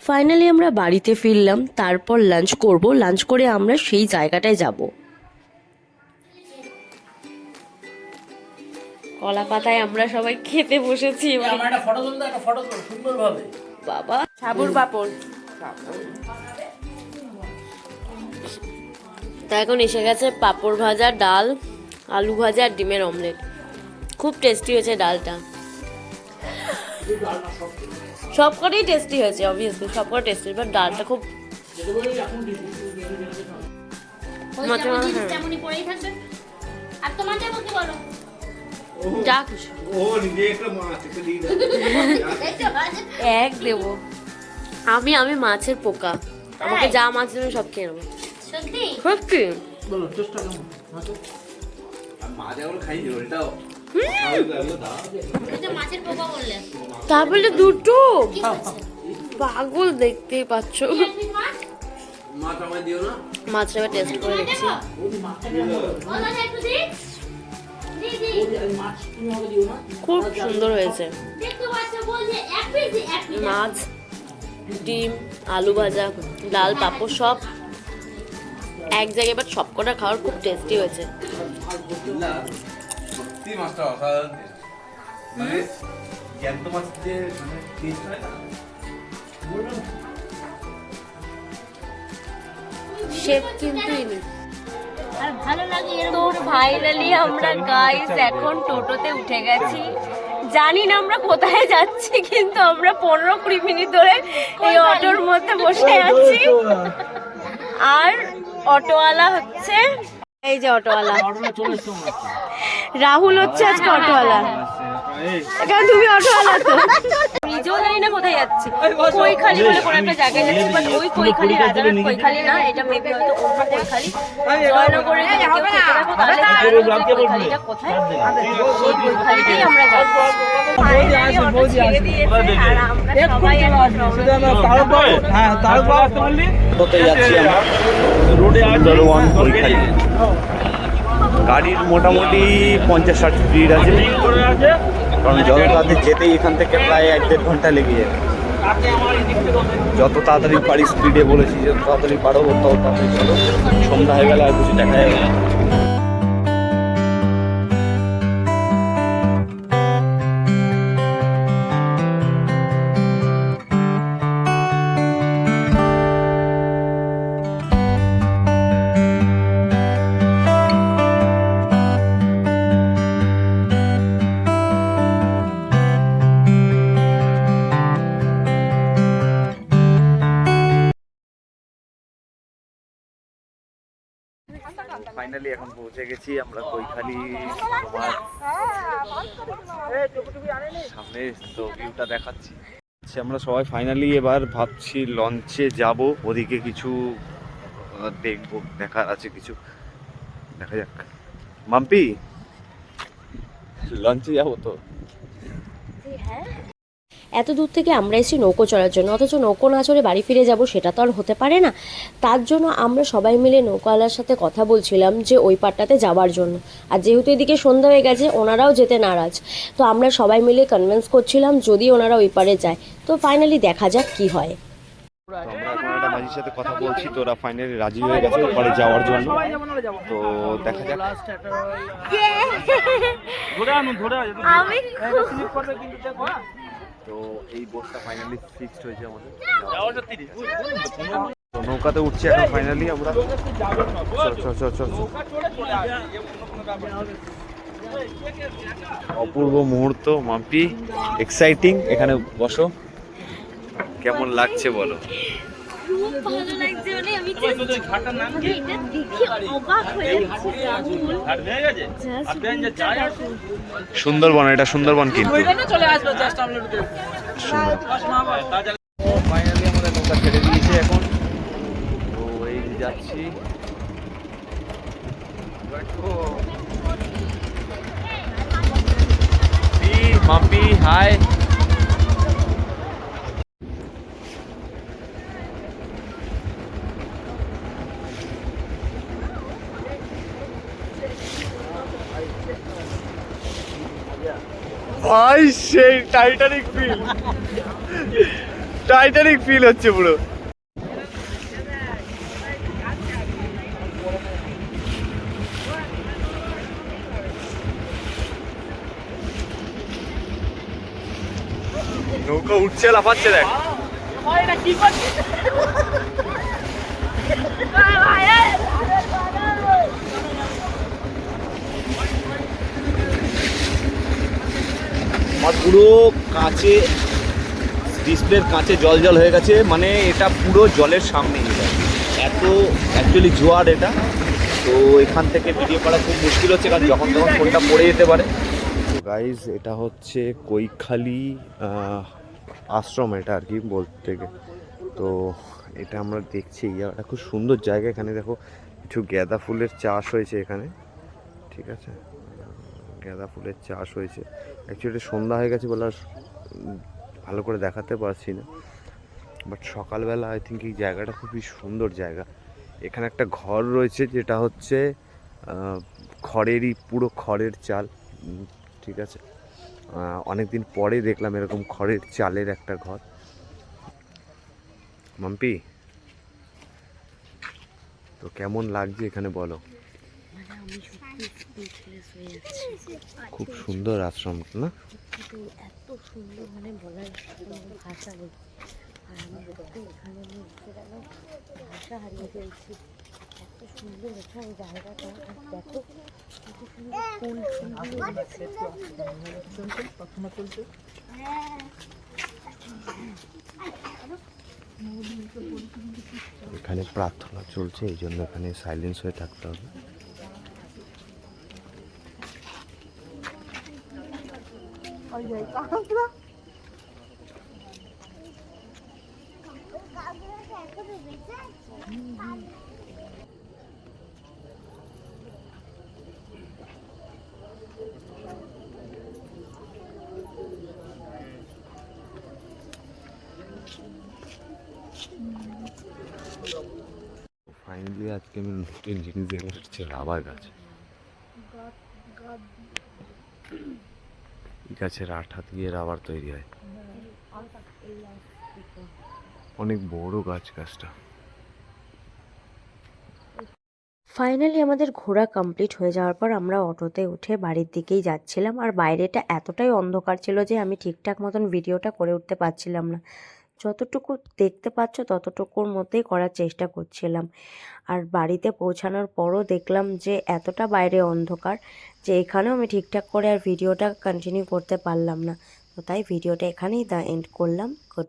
Finally আমরা বাড়িতে ফিরলাম তারপর লাঞ্চ করব। লাঞ্চ করে আমরা সেই জায়গাটায় যাব। কলা পাতায় আমরা সবাই খেতে বসেছি। বাবা। সাবুর পাপড়। তা এখন এসে গেছে পাঁপড় ভাজা ডাল আলু ভাজা আর ডিমের অমলেট খুব টেস্টি হয়েছে ডালটা। সব কটাই টেস্টি হয়েছে অবভিয়াসলি সব কটা টেস্টি বাট ডালটা খুব আর বলো। যা ও নিজে একটা মাছ একটা দিয়ে। এক দেবো। আমি আমি মাছের পোকা। আমাকে যা মাছ দেবে সব খেয়ে নেব। সত্যি? সত্যি? বলো চেষ্টা কেমন মাছ। আর মাছ এখন খাইনি ওটাও তুমি তো মাছের পোকা বললে তা বলে দুটো। পাগল দেখতেই পাচ্ছ। কি এক পিস মাছ মাছ আমায় দিও না মাছটা এবার টেস্ট করে দেখছি। খুব সুন্দর হয়েছে। মাছ, ডিম, আলু ভাজা, ডাল, পাঁপড় সব এক জায়গায় বাট সব কটা খাওয়ার খুব টেস্টি হয়েছে। সত্যি মাছটা অসাধারণ। মানে জ্যান্ত মাছ যে মানে টেস্ট হয় না? শেফ কিন্তু ইনি আর ভালো লাগে তো ফাইনালি আমরা গাইস এখন টোটোতে উঠে গেছি। জানি না আমরা কোথায় যাচ্ছি কিন্তু আমরা পনেরো কুড়ি মিনিট ধরে এই অটোর মধ্যে বসে আছি। আর। অটোওয়ালা হচ্ছে এই যে অটোওয়ালা। রাহুল হচ্ছে আজকে অটোওয়ালা। কারণ তুমি অটোওয়ালা তো। নিজেও জানি না কোথায় যাচ্ছি কৈখালি বলে কোনো একটা জায়গায় যাচ্ছি বাট ওই কৈখালি রাজারহাট কৈখালি না এটা মেবি হয়তো অন্য কৈখালি। জয়নগরে যদি কেউ থেকে থাকো তাহলে কৈখালিটা কোথায়। সেই কৈখালিতেই আমরা যাচ্ছি। Finally অটো গাড়ির মোটামুটি পঞ্চাশ ষাট স্পিড আছে। কারণ তাড়াতাড়ি যেতেই এখান থেকে প্রায় এক দেড় ঘণ্টা লেগে যাবে যত তাড়াতাড়ি পারি স্পিডে বলেছি, যত তাড়াতাড়ি পারো, তত তাড়াতাড়ি চলো। সন্ধ্যা হয়ে গেলে আর কিছু দেখা যাবে ফাইনালি এখন পৌঁছে গেছি আমরা কৈখালি তোমার সামনে তো ভিউটা দেখাচ্ছি। আচ্ছা, আমরা সবাই ফাইনালি এবার ভাবছি লঞ্চে যাব। ওদিকে কিছু দেখব দেখার আছে কিছু। দেখা যাক। মাম্পি লঞ্চে যাব তো? এত দূর থেকে আমরা এসেছি নৌকো চড়ার জন্য অথচ নৌকো না চড়ে বাড়ি ফিরে যাব সেটা তো আর হতে পারে না। তার জন্য আমরা সবাই মিলে নৌকাওয়ালার সাথে কথা বলছিলাম যে ওই পারটাতে যাওয়ার জন্য। আর যেহেতু এদিকে সন্ধ্যা হয়ে গেছে ওনারাও যেতে নারাজ। তো আমরা সবাই মিলে কনভিন্স করছিলাম যদি ওনারা ওই পারে যায়। তো ফাইনালি দেখা যাক কি হয়। তো আমরা এখন একটা মাঝির সাথে কথা বলছি তো ওরা ফাইনালি রাজি হয়ে গেছে ওপারে যাওয়ার জন্য। তো দেখা যাক। লাস্ট একটা ধরে আনুন ধরে আনুন। আমি তো এই বোটটা ফাইনালি ফিক্সড হয়েছে আমাদের। নৌকাতে উঠছি এখন ফাইনালি আমরা। অপূর্ব মুহূর্ত মাম্পি। এক্সাইটিং এখানে বসো। কেমন লাগছে বলো? খুব ভালো লাগছে মানে আমি এটা দেখে অবাক হয়ে যাচ্ছি রাহুল। just দেখো। সুন্দরবন এটা সুন্দরবন কিন্তু। চলে আসবে জাস্ট আমরা ফাইনালি আমাদের নৌকা ছেড়ে দিয়েছে এখন। তো এই যাচ্ছি। মাম্পি হাই। ভাই সেই টাইটানিক ফিল টাইটানিক ফিল হচ্ছে পুরো। নৌকা উঠছে লাফাচ্ছে দেখ। আমার পুরো কাছে ডিসপ্লের কাছে জল জল হয়ে গেছে মানে এটা পুরো জলের সামনে এত অ্যাকচুয়ালি জোয়ার এটা। তো এখান থেকে ভিডিও করা খুব মুশকিল হচ্ছে, কারণ যখন তখন ফোনটা পড়ে যেতে পারে। গাইজ এটা হচ্ছে কৈখালি আশ্রম এটা আর কি বলতে তো এটা আমরা দেখছি এটা খুব সুন্দর জায়গা এখানে, দেখো। কিছু গাঁদা ফুলের চাষ হয়েছে এখানে, ঠিক আছে? গাঁদা ফুলের চাষ হয়েছে। অ্যাকচুয়ালি সন্ধ্যা হয়ে গেছে বলে আর ভালো করে দেখাতে পারছি না। বাট সকালবেলা আই থিঙ্ক এই জায়গাটা খুবই সুন্দর জায়গা। এখানে একটা ঘর রয়েছে যেটা হচ্ছে খড়েরই, পুরো খড়ের চাল। ঠিক আছে। অনেক দিন পরে দেখলাম এরকম খড়ের চালের একটা ঘর। মাম্পি, তো কেমন লাগছে এখানে বলো? খুব সুন্দর আশ্রম না? এত সুন্দর মানে বলার ভাষা নেই। আর আমি সত্যি এখানে আমি এসে ভাষা হারিয়ে ফেলছি। এত সুন্দর এখানে জায়গাটা আর দেখো কত সুন্দর ফুল ফুলগুলো এখানে প্রার্থনা চলছে এই জন্য এখানে সাইলেন্স হয়ে থাকতে হবে। ফাইনালি আজকে আমি নতুন জিনিস সেটা হচ্ছে রাবার গাছ। গাছের আঠা দিয়ে রাবার তৈরি হয়। অনেক বড় গাছ গাছটা। ফাইনালি আমাদের ঘোরা কমপ্লিট হয়ে যাওয়ার পর আমরা অটোতে উঠে বাড়ির দিকেই যাচ্ছিলাম আর বাইরেটা এতটাই অন্ধকার ছিল যে আমি ঠিকঠাক মতন ভিডিওটা করে উঠতে পারছিলাম না। যতটুকু দেখতে পাচ্ছ, ততটুকুর মধ্যেই করার চেষ্টা করছিলাম। আর বাড়িতে পৌঁছানোর পরও দেখলাম যে, এতটা বাইরে অন্ধকার যে, এখানেও আমি ঠিকঠাক করে আর ভিডিওটা কন্টিনিউ করতে পারলাম না। তো তাই ভিডিওটা এখানেই দা এন্ড করলাম।